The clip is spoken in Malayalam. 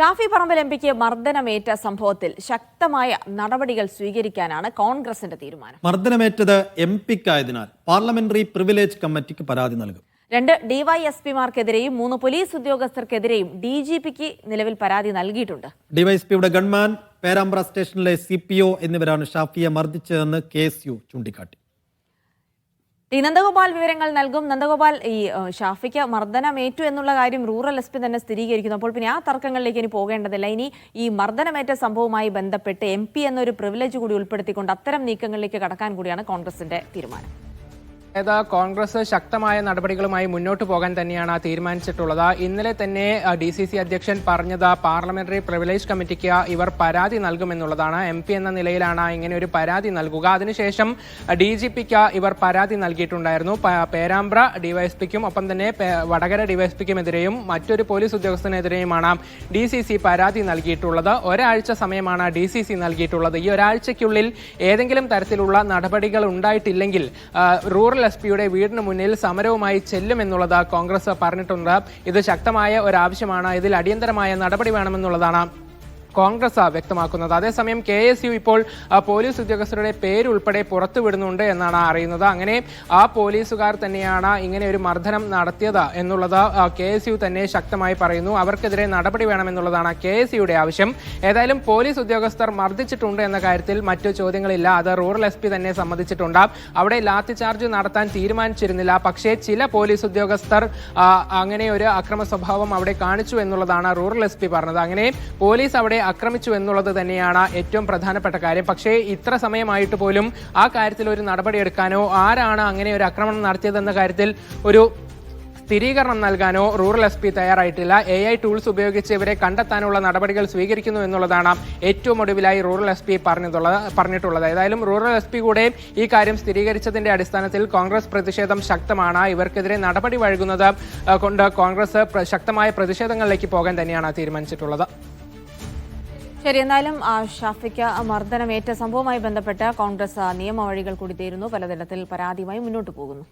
ഷാഫി പറമ്പിൽ എം പിക്ക് മർദ്ദനമേറ്റ സംഭവത്തിൽ ശക്തമായ നടപടികൾ സ്വീകരിക്കാനാണ് കോൺഗ്രസിന്റെ തീരുമാനം. മർദ്ദനമേറ്റത് എം പിക്കായതിനാൽ പാർലമെന്ററി പ്രിവിലേജ് കമ്മിറ്റിക്ക് പരാതി നൽകും. രണ്ട് ഡിവൈഎസ്പിമാർക്കെതിരെയും മൂന്ന് പോലീസ് ഉദ്യോഗസ്ഥർക്കെതിരെയും ഡി ജി പിക്ക് നിലവിൽ പരാതി നൽകിയിട്ടുണ്ട്. ഡിവൈഎസ്പിയുടെ ഗൺമാൻ പേരാമ്പ്ര സ്റ്റേഷനിലെ സി പി ഒ എന്നിവരാണ് ഷാഫിയെ മർദ്ദിച്ചതെന്ന് കെ എസ് യു ചൂണ്ടിക്കാട്ടി. ഈ നന്ദഗോപാൽ വിവരങ്ങൾ നൽകും. നന്ദഗോപാൽ ഈ ഷാഫിക്ക് മർദ്ദനമേറ്റു എന്നുള്ള കാര്യം റൂറൽ എസ് പി തന്നെ സ്ഥിരീകരിക്കുന്നു. അപ്പോൾ പിന്നെ ആ തർക്കങ്ങളിലേക്ക് ഇനി പോകേണ്ടതില്ല. ഇനി ഈ മർദ്ദനമേറ്റ സംഭവവുമായി ബന്ധപ്പെട്ട് എം എന്നൊരു പ്രിവിലേജ് കൂടി ഉൾപ്പെടുത്തിക്കൊണ്ട് അത്തരം നീക്കങ്ങളിലേക്ക് കടക്കാൻ കൂടിയാണ് കോൺഗ്രസിന്റെ തീരുമാനം. അതായത് കോൺഗ്രസ് ശക്തമായ നടപടികളുമായി മുന്നോട്ട് പോകാൻ തന്നെയാണ് തീരുമാനിച്ചിട്ടുള്ളത്. ഇന്നലെ തന്നെ ഡി സി സി അധ്യക്ഷൻ പറഞ്ഞത് പാർലമെന്ററി പ്രിവിലേജ് കമ്മിറ്റിക്ക് ഇവർ പരാതി നൽകുമെന്നുള്ളതാണ്. എം പി എന്ന നിലയിലാണ് ഇങ്ങനെ ഒരു പരാതി നൽകുക. അതിനുശേഷം ഡി ജി പിക്ക് ഇവർ പരാതി നൽകിയിട്ടുണ്ടായിരുന്നു. പേരാമ്പ്ര ഡിവൈഎസ്പിക്കും ഒപ്പം തന്നെ വടകര ഡിവൈഎസ്പിക്കുമെതിരെയും മറ്റൊരു പോലീസ് ഉദ്യോഗസ്ഥനെതിരെയുമാണ് ഡി സി സി പരാതി നൽകിയിട്ടുള്ളത്. ഒരാഴ്ച സമയമാണ് ഡി സി സി നൽകിയിട്ടുള്ളത്. ഈ ഒരാഴ്ചയ്ക്കുള്ളിൽ ഏതെങ്കിലും തരത്തിലുള്ള നടപടികൾ ഉണ്ടായിട്ടില്ലെങ്കിൽ ആ, എസ് പിയുടെ വീടിന് മുന്നിൽ സമരവുമായി ചെല്ലുമെന്നുള്ളത് കോൺഗ്രസ് പറഞ്ഞിട്ടുണ്ട്. ഇത് ശക്തമായ ഒരു ആവശ്യമാണ് ഇതിൽ അടിയന്തരമായ നടപടി വേണമെന്നുള്ളതാണ്. കോൺഗ്രസ് വ്യക്തമാക്കുന്നത്. അതേസമയം കെ എസ് യു ഇപ്പോൾ പോലീസ് ഉദ്യോഗസ്ഥരുടെ പേരുൾപ്പെടെ പുറത്തുവിടുന്നുണ്ട് എന്നാണ് അറിയുന്നത്. അങ്ങനെ ആ പോലീസുകാർ തന്നെയാണ് ഇങ്ങനെ ഒരു മർദ്ദനം നടത്തിയത് എന്നുള്ളത് കെ എസ് യു തന്നെ ശക്തമായി പറയുന്നു. അവർക്കെതിരെ നടപടി വേണമെന്നുള്ളതാണ് കെ എസ് യുടെ ആവശ്യം. ഏതായാലും പോലീസ് ഉദ്യോഗസ്ഥർ മർദ്ദിച്ചിട്ടുണ്ട് എന്ന കാര്യത്തിൽ മറ്റു ചോദ്യങ്ങളില്ല. അത് റൂറൽ എസ് പി തന്നെ സമ്മതിച്ചിട്ടുണ്ട്. അവിടെ ലാത്തി ചാർജ് നടത്താൻ തീരുമാനിച്ചിരുന്നില്ല. പക്ഷേ ചില പോലീസ് ഉദ്യോഗസ്ഥർ അങ്ങനെ ഒരു അക്രമ സ്വഭാവം അവിടെ കാണിച്ചു എന്നുള്ളതാണ് റൂറൽ എസ് പി പറഞ്ഞത്. അങ്ങനെ പോലീസ് അവിടെ ആക്രമിച്ചു എന്നുള്ളത് തന്നെയാണ് ഏറ്റവും പ്രധാനപ്പെട്ട കാര്യം. പക്ഷേ ഇത്ര സമയമായിട്ട് പോലും ആ കാര്യത്തിൽ ഒരു നടപടി എടുക്കാനോ ആരാണ് അങ്ങനെ ഒരു ആക്രമണം നടത്തിയതെന്ന കാര്യത്തിൽ ഒരു സ്ഥിരീകരണം നൽകാനോ റൂറൽ എസ് പി തയ്യാറായിട്ടില്ല. എ ഐ ടൂൾസ് ഉപയോഗിച്ച് ഇവരെ കണ്ടെത്താനുള്ള നടപടികൾ സ്വീകരിക്കുന്നു എന്നുള്ളതാണ് ഏറ്റവും ഒടുവിലായി റൂറൽ എസ് പി പറഞ്ഞതുള്ളത് പറഞ്ഞിട്ടുള്ളത്. ഏതായാലും റൂറൽ എസ് പി കൂടെ ഈ കാര്യം സ്ഥിരീകരിച്ചതിന്റെ അടിസ്ഥാനത്തിൽ കോൺഗ്രസ് പ്രതിഷേധം ശക്തമാണ്. ഇവർക്കെതിരെ നടപടി വഴങ്ങുന്നത് കൊണ്ട് കോൺഗ്രസ് ശക്തമായ പ്രതിഷേധങ്ങളിലേക്ക് പോകാൻ തന്നെയാണ് തീരുമാനിച്ചിട്ടുള്ളത്. ശരി എന്നാലും ഷാഫിക്ക് മർദ്ദനമേറ്റ സംഭവവുമായി ബന്ധപ്പെട്ട് കോൺഗ്രസ് നിയമവഴികൾ കൂടി തേരുന്നു പലതരത്തിൽ പരാതിയുമായി മുന്നോട്ട് പോകുന്നു.